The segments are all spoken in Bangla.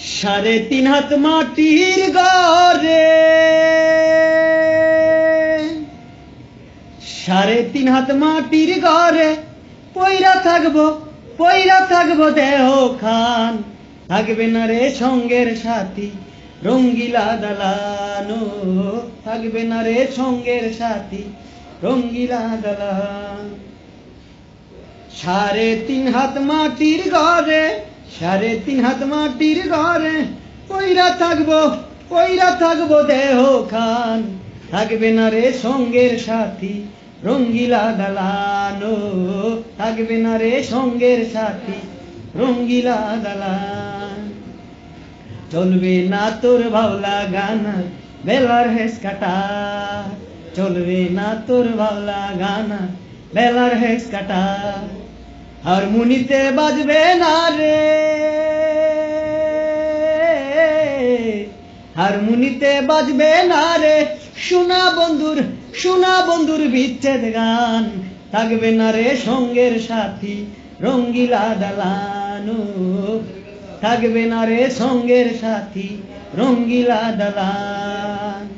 সাড়ে তিন হাত মাটির ঘরে সাড়ে তিন হাত মাটির ঘরে পইরা থাকব পইরা থাকব দেহ খান। থাকবে না রে সঙ্গের সাথী, রঙ্গিলা দালানো। থাকবে না রে সঙ্গের সাথী, রঙ্গিলা দালান। সাড়ে তিন হাত মাটির ঘরে সাড়ে তিন হাত মাটির ঘরে, কইরা থাকব কইরা থাকব দেহ খান। থাকবে না রে সঙ্গের সাথী, রঙ্গিলা দালানো। থাকবে না রে সঙ্গের সাথী, রঙ্গিলা দালান। চলবে না তোর ভাওলা গান, বেলার হেস কাটা। চলবে না তোর ভাওলা গান, বেলার হেস কাটা। হারমোনিতে বাজবে না রে। হারমোনিতে বাজবে না রে। সোনা বন্ধুর সোনা বন্ধুর বিচ্ছেদ গান। থাকবে না রে সঙ্গের সাথী, রঙ্গিলা দালানু। থাকবে না রে সঙ্গের সাথী, রঙ্গিলা দালান।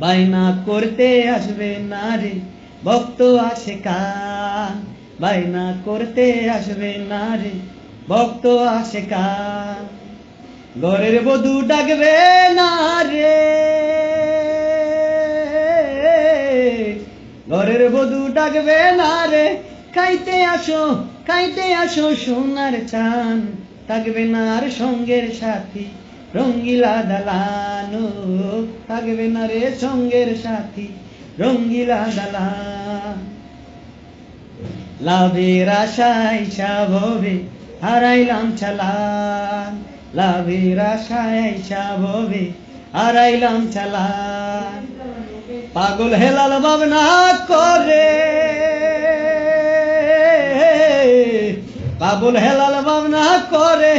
বাইনা করতে আসবে না রে। ভক্ত আসে কান বাইনা করতে আসবে না রে ভক্ত আসে কান ঘরের বধু ডাকবে না রে ঘরের বধু ডাকবে না রে খাইতে আসো খাইতে আসো সোনার চান। থাকবে না আর সঙ্গের সাথী, রঙ্গিলা দালানো। থাকবে না রে সঙ্গের সাথী। রঙ্গিলা দালান লাভের আশায় সাভবে হারাইলাম চালান লাভের আশায় সাভবে হারাইলাম চালান পাগল হেলাল ভাবনা করে। পাগল হেলাল ভাবনা করে।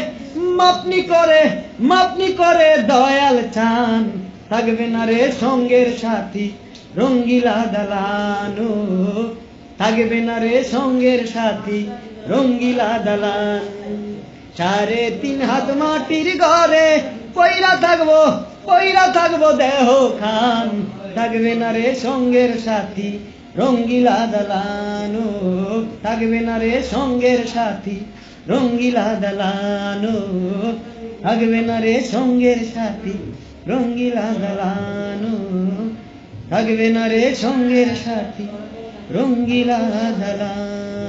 মাপনি করে মাপনি করে দয়াল চান। থাকবে না রে সঙ্গের সাথী। রঙ্গিলা দালানো। থাকবে না রে সঙ্গের সাথী, রঙ্গিলা দালান। সাড়ে তিন হাত মাটির ঘরে পইরা থাকব পইরা থাকব দেহ খান। থাকবে না রে সঙ্গের সাথী, রঙ্গিলা দালানো। থাকবে না রে সঙ্গের সাথী, রঙ্গিলা দালানো। থাকবে না রে সঙ্গের সাথী, রঙ্গিলা দালানো। থাকবে না রে সঙ্গের সাথী রঙ্গিলা দালান।